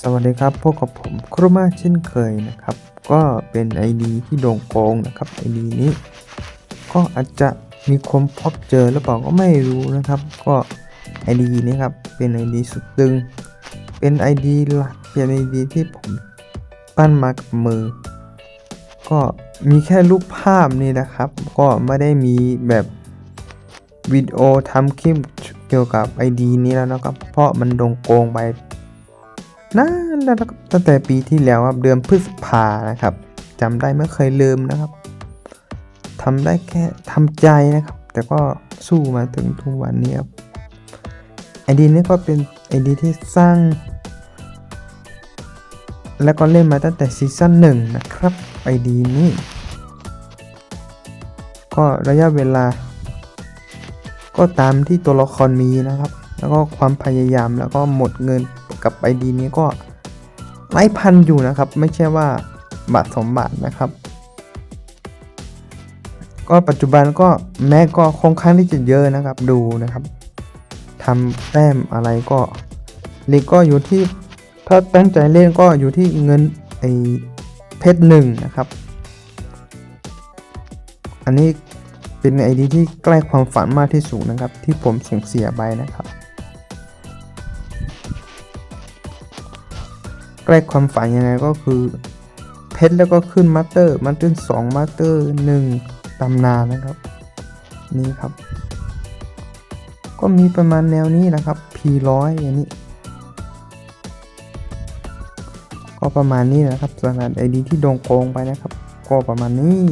สวัสดีครับพบกับผมครูมาเช่นเคยนะครับ ก็เป็น ID ที่โด่งโกงนะครับ ID นี้ ก็อาจจะมีคนพบเจอหรือเปล่าก็ไม่รู้นะครับ ก็ ID นี้ครับเป็น ID สุดตึง เป็น ID หลักเป็น ID ที่ผมปั้นมากับมือ ก็มีแค่รูปภาพนี่นะครับ ก็ไม่ได้มีแบบวิดีโอทำคลิปเกี่ยวกับ ID นี้แล้วนะครับ เพราะมันโดงโกงไป นานแล้วนะครับตั้งแต่ปีที่แล้วครับเดือนพฤษภานะครับจำได้ไม่เคยลืมนะครับทำได้แค่ทำใจนะครับ แต่ก็สู้มาถึงทุกวันนี้ครับไอดีนี้ก็เป็นไอดีที่สร้าง แล้วก็เล่นมาตั้งแต่ซีซั่นหนึ่งนะครับไอดีนี้ ก็ระยะเวลา ก็ตามที่ตัวละครมีนะครับ แล้วก็ความพยายามแล้วก็หมดเงินกับไอดีนี้ก็ไล่พันอยู่นะครับ ไม่ใช่ว่าบาทสมบาทนะครับ ก็ปัจจุบันก็แม้ก็ค่อนข้างที่จะเยอะนะครับดูนะครับทำแต้มอะไรก็ลีกก็อยู่ที่ถ้าตั้งใจเล่นก็อยู่ที่เงินไอเพชรหนึ่งนะครับ อันนี้เป็นไอดีที่ใกล้ความฝันมากที่สุดนะครับ ที่ผมส่งเสียไปนะครับ ใกล้ความฝันยังไงก็คือ เพชรแล้วก็ขึ้นมาสเตอร์มาสเตอร์สองมาสเตอร์หนึ่งตำนานนะครับ นี่ครับ ก็มีประมาณแนวนี้นะครับ P100 อย่างนี้ ก็ประมาณนี้นะครับสำหรับไอดีที่โดงโกงไปนะครับ ก็ประมาณนี้